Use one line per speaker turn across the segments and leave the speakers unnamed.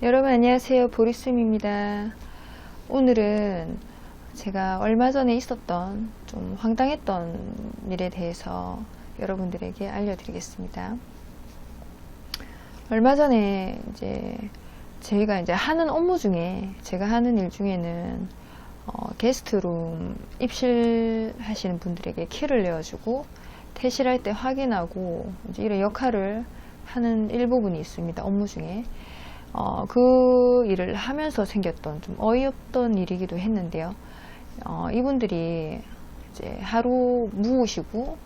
여러분 안녕하세요. 보리쌤입니다. 오늘은 제가 얼마 전에 있었던 좀 황당했던 일에 대해서 여러분들에게 알려드리겠습니다. 얼마 전에 이제 저희가 이제 하는 업무 중에 제가 하는 일 중에는 어, 게스트룸 입실하시는 분들에게 키를 내어주고 퇴실할 때 확인하고 이런 역할을 하는 일부분이 있습니다 업무 중에 어, 그 일을 하면서 생겼던 좀 어이없던 일이기도 했는데요. 어, 이분들이 이제 하루 묵으시고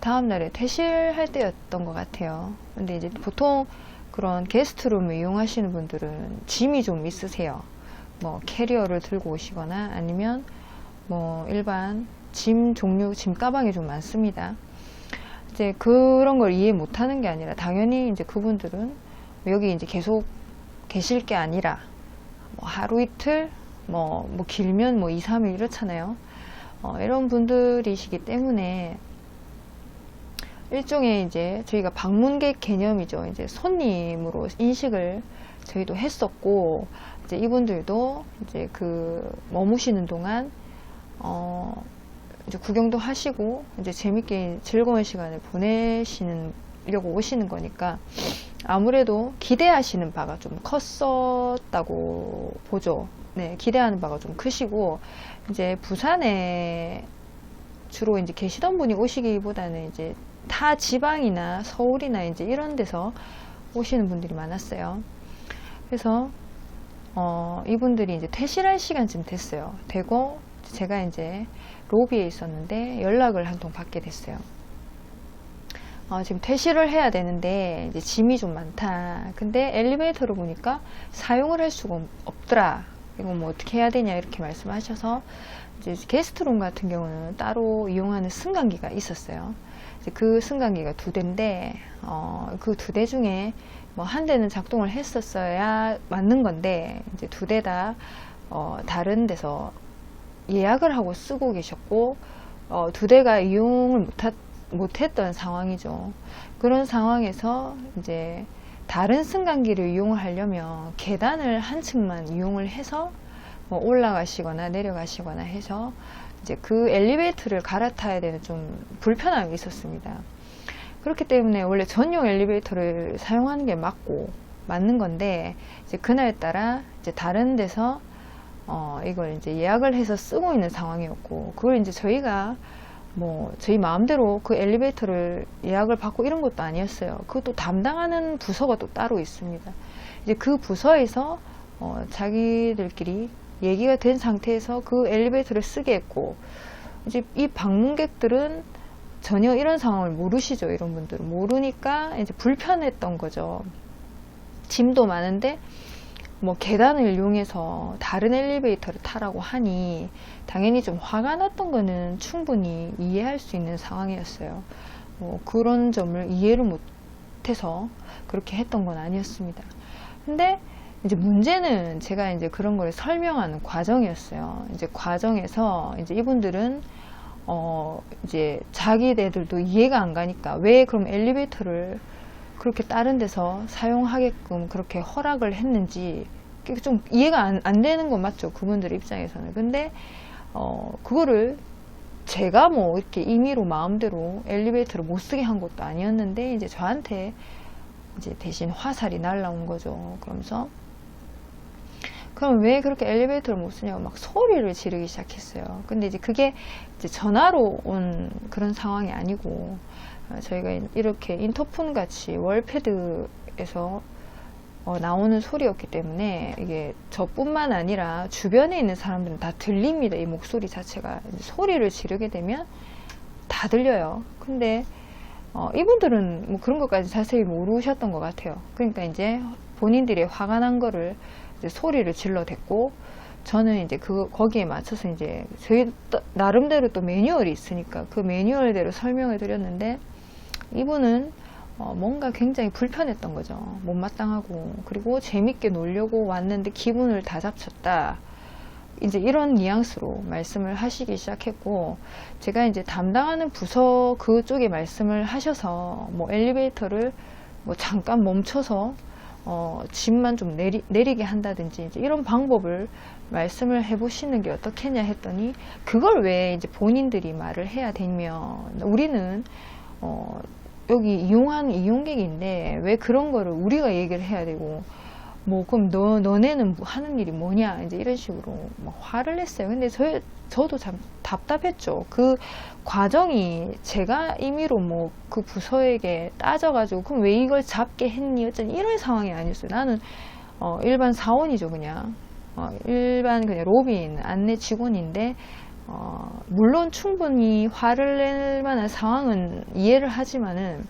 다음날에 퇴실할 때였던 것 같아요. 근데 이제 보통 그런 게스트룸을 이용하시는 분들은 짐이 좀 있으세요. 뭐 캐리어를 들고 오시거나 아니면 뭐 일반 짐 종류, 짐 가방이 좀 많습니다. 이제 그런 걸 이해 못하는 게 아니라 당연히 이제 그분들은 여기 이제 계속 계실 게 아니라 뭐 하루 이틀 뭐, 뭐 길면 뭐 2, 3일 이렇잖아요. 어, 이런 분들이시기 때문에 일종의 이제 저희가 방문객 개념이죠. 이제 손님으로 인식을 저희도 했었고 이제 이분들도 이제 그 머무시는 동안 어 이제 구경도 하시고 이제 재밌게 즐거운 시간을 보내시는 려고 오시는 거니까 아무래도 기대하시는 바가 좀 컸었다고 보죠. 네, 기대하는 바가 좀 크시고 이제 부산에 주로 이제 계시던 분이 오시기보다는 이제 타 지방이나 서울이나 이제 이런 데서 오시는 분들이 많았어요. 그래서 어, 이분들이 이제 퇴실할 시간쯤 됐어요. 되고 제가 이제 로비에 있었는데 연락을 한 통 받게 됐어요. 어, 지금 퇴실을 해야 되는데 이제 짐이 좀 많다. 근데 엘리베이터로 보니까 사용을 할 수가 없더라. 이거 뭐 어떻게 해야 되냐 이렇게 말씀하셔서 이제 게스트룸 같은 경우는 따로 이용하는 승강기가 있었어요. 그 승강기가 두 대인데 어, 그 두 대 중에 뭐 한 대는 작동을 했었어야 맞는 건데 이제 두 대다 어, 다른 데서 예약을 하고 쓰고 계셨고 어, 두 대가 이용을 못하, 못했던 상황이죠. 그런 상황에서 이제 다른 승강기를 이용을 하려면 계단을 한 층만 이용을 해서 뭐 올라가시거나 내려가시거나 해서 이제 그 엘리베이터를 갈아타야 되는 좀 불편함이 있었습니다. 그렇기 때문에 원래 전용 엘리베이터를 사용하는 게 맞고 맞는 건데 이제 그날 따라 이제 다른 데서 어 이걸 이제 예약을 해서 쓰고 있는 상황이었고 그걸 이제 저희가 뭐 저희 마음대로 그 엘리베이터를 예약을 받고 이런 것도 아니었어요. 그것도 담당하는 부서가 또 따로 있습니다. 이제 그 부서에서 어 자기들끼리 얘기가 된 상태에서 그 엘리베이터를 쓰게 했고 이제 이 방문객들은 전혀 이런 상황을 모르시죠. 이런 분들은 모르니까 이제 불편했던 거죠. 짐도 많은데 뭐 계단을 이용해서 다른 엘리베이터를 타라고 하니 당연히 좀 화가 났던 거는 충분히 이해할 수 있는 상황이었어요. 뭐 그런 점을 이해를 못해서 그렇게 했던 건 아니었습니다. 근데 이제 문제는 제가 이제 그런 걸 설명하는 과정이었어요. 이제 과정에서 이제 이분들은 어 이제 자기네들도 이해가 안 가니까 왜 그럼 엘리베이터를 그렇게 다른 데서 사용하게끔 그렇게 허락을 했는지 좀 이해가 안, 안 되는 건 맞죠 그분들 입장에서는. 근데 어 그거를 제가 뭐 이렇게 임의로 마음대로 엘리베이터를 못 쓰게 한 것도 아니었는데 이제 저한테 이제 대신 화살이 날라온 거죠. 그러면서 그럼 왜 그렇게 엘리베이터를 못 쓰냐고 막 소리를 지르기 시작했어요. 근데 이제 그게 이제 전화로 온 그런 상황이 아니고 어, 저희가 이렇게 인터폰 같이 월패드에서 어, 나오는 소리였기 때문에 이게 저뿐만 아니라 주변에 있는 사람들은 다 들립니다. 이 목소리 자체가 소리를 지르게 되면 다 들려요. 근데 어, 이분들은 뭐 그런 것까지 자세히 모르셨던 것 같아요. 그러니까 이제 본인들이 화가 난 거를 소리를 질러댔고 저는 이제 그 거기에 맞춰서 이제 저희 나름대로 또 매뉴얼이 있으니까 그 매뉴얼대로 설명을 드렸는데 이분은 어, 뭔가 굉장히 불편했던 거죠. 못마땅하고 그리고 재밌게 놀려고 왔는데 기분을 다 잡쳤다. 이제 이런 뉘앙스로 말씀을 하시기 시작했고 제가 이제 담당하는 부서 그쪽에 말씀을 하셔서 뭐 엘리베이터를 뭐 잠깐 멈춰서 어, 짐만 좀 내리, 내리게 한다든지 이런 방법을 말씀을 해보시는 게 어떻겠냐 했더니 그걸 왜 이제 본인들이 말을 해야 되면 우리는 어, 여기 이용한 이용객인데 왜 그런 거를 우리가 얘기를 해야 되고 뭐 그럼 너 너네는 뭐 하는 일이 뭐냐 이제 이런 식으로 막 화를 냈어요. 근데 저 저도 참 답답했죠. 그 과정이 제가 임의로 뭐 그 부서에게 따져가지고 그럼 왜 이걸 잡게 했니 어쩐 이런 상황이 아니었어요. 나는 어, 일반 사원이죠 그냥 어, 일반 그냥 로비인 안내 직원인데 어, 물론 충분히 화를 낼 만한 상황은 이해를 하지만은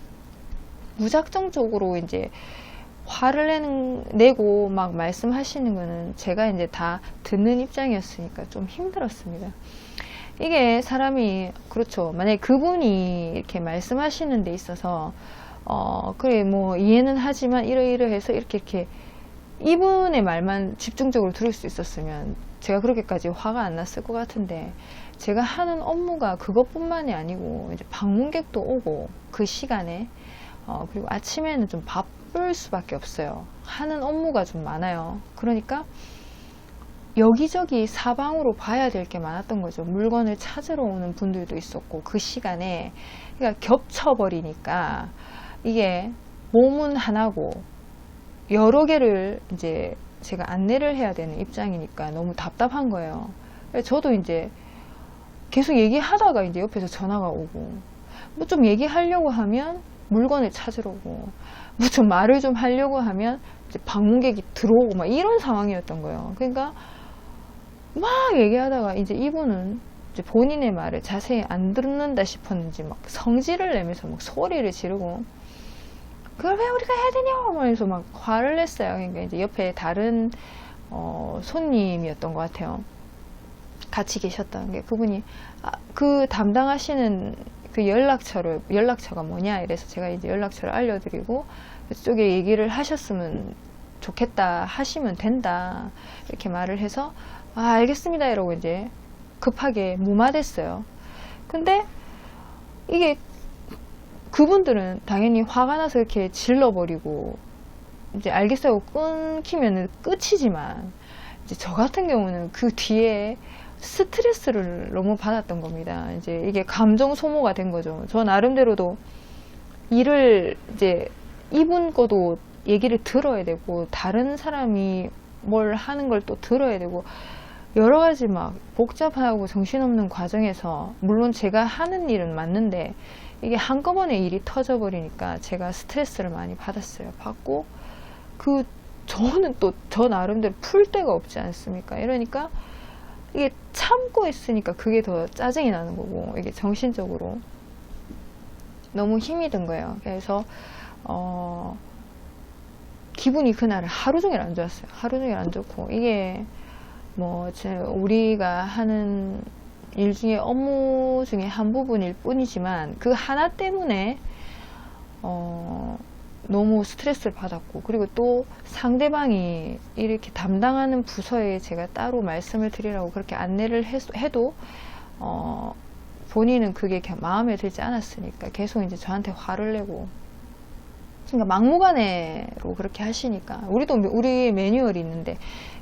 무작정적으로 이제 화를 내는, 내고 막 말씀하시는 거는 제가 이제 다 듣는 입장이었으니까 좀 힘들었습니다. 이게 사람이, 그렇죠. 만약에 그분이 이렇게 말씀하시는 데 있어서, 어, 그래, 뭐, 이해는 하지만 이러이러해서 이렇게 이렇게 이분의 말만 집중적으로 들을 수 있었으면 제가 그렇게까지 화가 안 났을 것 같은데 제가 하는 업무가 그것뿐만이 아니고 이제 방문객도 오고 그 시간에 어, 그리고 아침에는 좀 바쁠 수밖에 없어요. 하는 업무가 좀 많아요. 그러니까 여기저기 사방으로 봐야 될 게 많았던 거죠. 물건을 찾으러 오는 분들도 있었고 그 시간에 그러니까 겹쳐버리니까 이게 몸은 하나고 여러 개를 이제 제가 안내를 해야 되는 입장이니까 너무 답답한 거예요. 저도 이제 계속 얘기하다가 이제 옆에서 전화가 오고 뭐 좀 얘기하려고 하면 물건을 찾으러 오고 뭐 좀 말을 좀 하려고 하면 방문객이 들어오고 막 이런 상황이었던 거예요. 그러니까 막 얘기하다가 이제 이분은 이제 본인의 말을 자세히 안 듣는다 싶었는지 막 성질을 내면서 막 소리를 지르고 그걸 왜 우리가 해야 되냐 하면서 막 화를 냈어요. 그러니까 이제 옆에 다른 어, 손님이었던 것 같아요. 같이 계셨던 게 그분이 아, 그 담당하시는 그 연락처를 연락처가 뭐냐 이래서 제가 이제 연락처를 알려드리고 그쪽에 얘기를 하셨으면 좋겠다 하시면 된다 이렇게 말을 해서 아 알겠습니다 이러고 이제 급하게 무마됐어요. 근데 이게 그분들은 당연히 화가 나서 이렇게 질러버리고 이제 알겠어요 끊기면 끝이지만 이제 저 같은 경우는 그 뒤에 스트레스를 너무 받았던 겁니다. 이제 이게 감정 소모가 된 거죠. 저 나름대로도 일을 이제 이분 거도 얘기를 들어야 되고 다른 사람이 뭘 하는 걸 또 들어야 되고 여러 가지 막 복잡하고 정신없는 과정에서 물론 제가 하는 일은 맞는데 이게 한꺼번에 일이 터져버리니까 제가 스트레스를 많이 받았어요. 받고 그 저는 또 저 나름대로 풀 데가 없지 않습니까? 이러니까 이게 참고 있으니까 그게 더 짜증이 나는 거고 이게 정신적으로 너무 힘이 든 거예요. 그래서 어 기분이 그날 하루 종일 안 좋았어요. 하루 종일 안 좋고 이게 뭐제 우리가 하는 일 중에 업무 중에 한 부분일 뿐이지만 그 하나 때문에 어 너무 스트레스를 받았고 그리고 또 상대방이 이렇게 담당하는 부서에 제가 따로 말씀을 드리라고 그렇게 안내를 해도 어 본인은 그게 마음에 들지 않았으니까 계속 이제 저한테 화를 내고 그러니까 막무가내로 그렇게 하시니까. 우리도 우리 매뉴얼이 있는데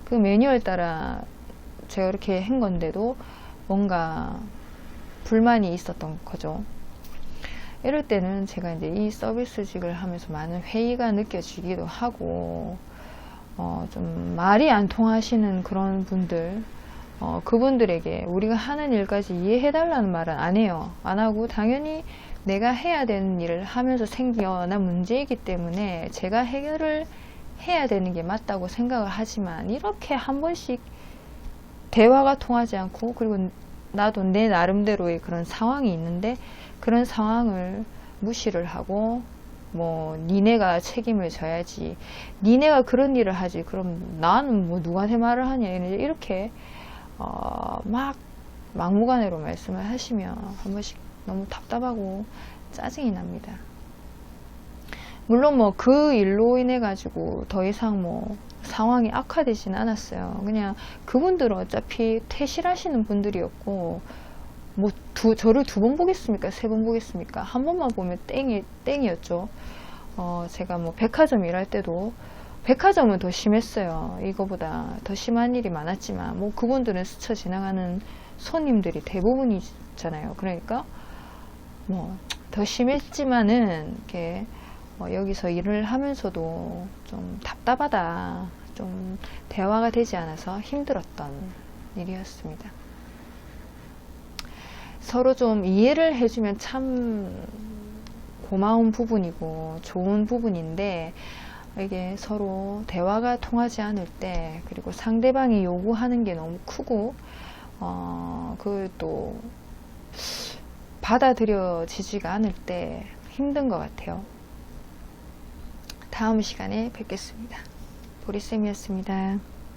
그 매뉴얼 따라 제가 이렇게 한 건데도 뭔가 불만이 있었던 거죠. 이럴 때는 제가 이제 이 서비스직을 하면서 많은 회의가 느껴지기도 하고, 어, 좀 말이 안 통하시는 그런 분들, 어, 그분들에게 우리가 하는 일까지 이해해달라는 말은 안 해요. 안 하고 당연히 내가 해야 되는 일을 하면서 생겨난 문제이기 때문에 제가 해결을 해야 되는 게 맞다고 생각을 하지만 이렇게 한 번씩 대화가 통하지 않고 그리고 나도 내 나름대로의 그런 상황이 있는데 그런 상황을 무시를 하고 뭐 니네가 책임을 져야지. 니네가 그런 일을 하지. 그럼 나는 뭐 누구한테 말을 하냐. 이렇게 어, 막 막무가내로 말씀을 하시면 한 번씩 너무 답답하고 짜증이 납니다. 물론 뭐 그 일로 인해 가지고 더 이상 뭐 상황이 악화되지는 않았어요. 그냥 그분들은 어차피 퇴실하시는 분들이었고 뭐 두, 저를 두 번 보겠습니까? 세 번 보겠습니까? 한 번만 보면 땡이 땡이었죠. 어, 제가 뭐 백화점 일할 때도 백화점은 더 심했어요. 이거보다 더 심한 일이 많았지만, 뭐 그분들은 스쳐 지나가는 손님들이 대부분이잖아요. 그러니까 뭐 더 심했지만은 이렇게 뭐 여기서 일을 하면서도 좀 답답하다, 좀 대화가 되지 않아서 힘들었던 일이었습니다. 서로 좀 이해를 해주면 참 고마운 부분이고 좋은 부분인데 이게 서로 대화가 통하지 않을 때 그리고 상대방이 요구하는 게 너무 크고 어, 그또 받아들여지지가 않을 때 힘든 것 같아요. 다음 시간에 뵙겠습니다. 보리쌤이었습니다.